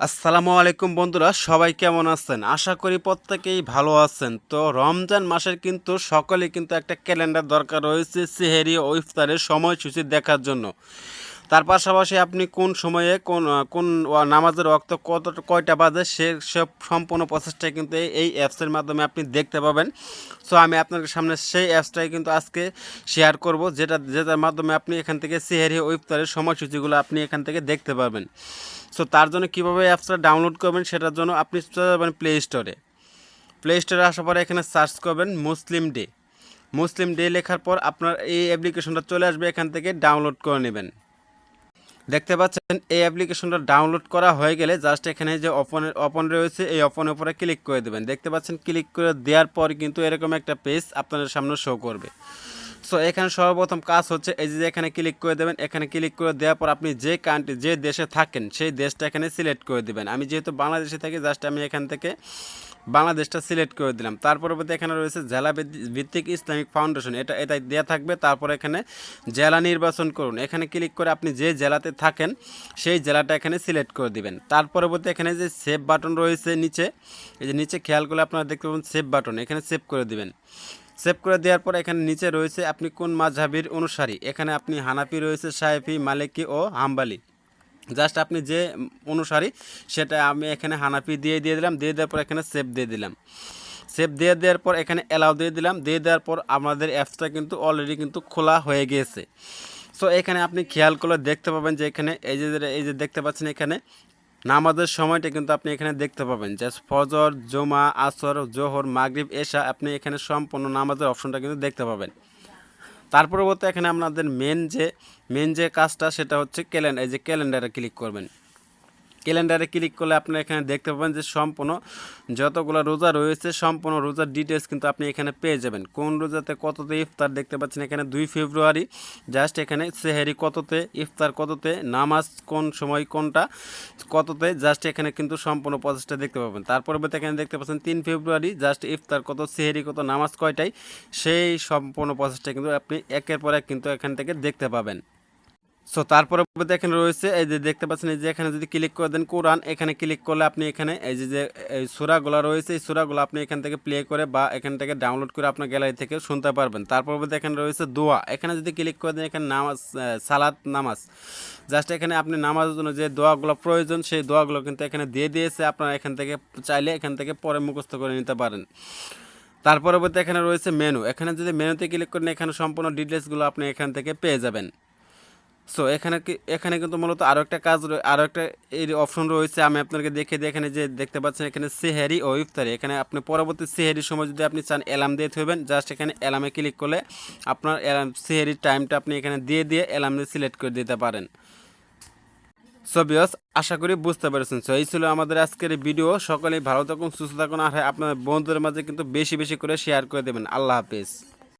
আসসালামু আলাইকুম বন্ধুরা, সবাই কেমন আছেন? আশা করি প্রত্যেকেই ভালো আছেন। তো রমজান মাসের কিন্তু সকলে কিন্তু একটা ক্যালেন্ডার দরকার রয়েছে, সেহেরি ও ইফতারের সময়সূচি দেখার জন্য। তার পাশাপাশি আপনি কোন সময়ে কোন কোন নামাজের রক্ত কত, কয়টা বাজে সে সব সম্পূর্ণ প্রসেসটা কিন্তু এই- এই অ্যাপসের মাধ্যমে আপনি দেখতে পাবেন। সো আমি আপনার সামনে সেই অ্যাপসটাই কিন্তু আজকে শেয়ার করব, যেটা, যেটার মাধ্যমে আপনি এখান থেকে সেহেরি ও সময়সূচিগুলো আপনি এখান থেকে দেখতে পাবেন। সো তার জন্য কীভাবে অ্যাপসটা ডাউনলোড করবেন সেটার জন্য আপনি চলে যাবেন প্লে স্টোরে প্লে স্টোরে আসার পরে এখানে সার্চ করবেন মুসলিম ডে মুসলিম ডে লেখার পর আপনার এই অ্যাপ্লিকেশনটা চলে আসবে, এখান থেকে ডাউনলোড করে নেবেন। দেখতে পাচ্ছেন, এই অ্যাপ্লিকেশনটা ডাউনলোড করা হয়ে গেলে জাস্ট এখানে যে অপনের অপন রয়েছে, এই অপনের উপরে ক্লিক করে দেবেন। দেখতে পাচ্ছেন ক্লিক করে দেওয়ার পর কিন্তু এরকম একটা পেজ আপনাদের সামনে শো করবে। সো এখানে সর্বপ্রথম কাজ হচ্ছে, এই যে এখানে ক্লিক করে দেবেন, এখানে ক্লিক করে দেওয়ার পর আপনি যে কান্ট্রি যে দেশে থাকেন, সেই দেশটা এখানে সিলেক্ট করে দেবেন। আমি যেহেতু বাংলাদেশে থাকি জাস্ট আমি এখান থেকে বাংলাদেশটা সিলেক্ট করে দিলাম। তার পরবর্তী এখানে রয়েছে জেলা ভিত্তি- ভিত্তিক ইসলামিক ফাউন্ডেশন। এটা এটা দেওয়া থাকবে। তারপর এখানে জেলা নির্বাচন করুন। এখানে ক্লিক করে আপনি যে জেলাতে থাকেন, সেই জেলাটা এখানে সিলেক্ট করে দিবেন। তার পরবর্তী এখানে যে সেভ বাটন রয়েছে নিচে, এই যে নিচে খেয়াল করলে আপনারা দেখতে পাবেন সেভ বাটন। এখানে সেভ করে দিবেন। সেভ করে দেওয়ার পর এখানে নিচে রয়েছে আপনি কোন মাঝহাবির অনুসারী। এখানে আপনি হানাফি রয়েছে সাহেফি মালিকি ও হাম্বালি। জাস্ট আপনি যে অনুসারী, সেটা আমি এখানে হানাফি দিয়ে দিয়ে দিলাম, দিয়ে দেওয়ার পর এখানে সেভ দিয়ে দিলাম। সেভ দিয়ে দেওয়ার পর এখানে অ্যালাউ দিয়ে দিলাম, দিয়ে দেওয়ার পর আমাদের অ্যাপসটা কিন্তু অলরেডি কিন্তু খোলা হয়ে গিয়েছে। সো এখানে আপনি খেয়াল করলে দেখতে পাবেন যে এখানে এই যে এই যে দেখতে পাচ্ছেন এখানে, নামাজের সময়টা কিন্তু আপনি এখানে দেখতে পাবেন। যে ফজর, জমা, আসর, জোহর, মাগরিব, এশা আপনি এখানে সম্পূর্ণ নামাজের অপশনটা কিন্তু দেখতে পাবেন। তার পরবর্তী এখানে আপনাদের মেন যে মেন যে কাজটা সেটা হচ্ছে ক্যালেন্ডার এই যে ক্যালেন্ডারে ক্লিক করবেন। ক্যালেন্ডারে ক্লিক করলে আপনি এখানে দেখতে পাবেন যে সম্পূর্ণ যতগুলো রোজা রয়েছে, সম্পূর্ণ রোজার ডিটেলস কিন্তু আপনি এখানে পেয়ে যাবেন। কোন রোজাতে কততে ইফতার দেখতে পাচ্ছেন এখানে দুই ফেব্রুয়ারি জাস্ট এখানে সেহেরি কততে, ইফতার কততে, নামাজ কোন সময় কোনটা, কততে জাস্ট এখানে কিন্তু সম্পূর্ণ প্রসেসটা দেখতে পাবেন। তার পরবর্তী এখানে দেখতে পাচ্ছেন তিন ফেব্রুয়ারি জাস্ট ইফতার কত, সেহেরি কত, নামাজ কয়টাই সেই সম্পূর্ণ প্রসেসটা কিন্তু আপনি একের পর এক কিন্তু এখান থেকে দেখতে পাবেন। সো তারপরে এখানে রয়েছে, এই যে দেখতে পাচ্ছেন, এই যে এখানে যদি ক্লিক করে দেন কোরআন এখানে ক্লিক করলে আপনি এখানে এই যে যে, এই সুরাগুলো রয়েছে, এই সুরাগুলো আপনি এখান থেকে প্লে করে বা এখান থেকে ডাউনলোড করে আপনার গ্যালারি থেকে শুনতে পারবেন। তারপর এখানে রয়েছে দোয়া। এখানে যদি ক্লিক করে দেন, এখানে নামাজ সালাত, নামাজ। জাস্ট এখানে আপনি নামাজের জন্য যে দোয়াগুলো প্রয়োজন, সেই দোয়াগুলো কিন্তু এখানে দিয়ে দিয়েছে। আপনারা এখান থেকে চাইলে এখান থেকে পরে মুখস্থ করে নিতে পারেন। তার পরবর্তী এখানে রয়েছে মেনু এখানে যদি মেনুতে ক্লিক করেন, এখানে সম্পূর্ণ ডিটেলসগুলো আপনি এখান থেকে পেয়ে যাবেন। সো এখানে এখানে কিন্তু মূলত আরও একটা কাজ আরও একটা এর অপশন রয়েছে, আমি আপনাকে দেখে দিই। এখানে যে দেখতে পাচ্ছেন, এখানে সেহেরি ও ইফতারি। এখানে আপনি পরবর্তী সেহেরির সময় যদি আপনি চান অ্যালার্ম দিয়ে থইবেন, জাস্ট এখানে অ্যালার্মে ক্লিক করলে আপনার অ্যালার্ম সেহেরির টাইমটা আপনি এখানে দিয়ে দিয়ে অ্যালার্ম দিয়ে সিলেক্ট করে দিতে পারেন। সো বিয়স আশা করি বুঝতে পেরেছেন। সো এই ছিল আমাদের আজকের ভিডিও সকলেই ভালো থাকুন, সুস্থ থাকুন, আর আপনার বন্ধুদের মাঝে কিন্তু বেশি বেশি করে শেয়ার করে দেবেন। আল্লাহ হাফিজ।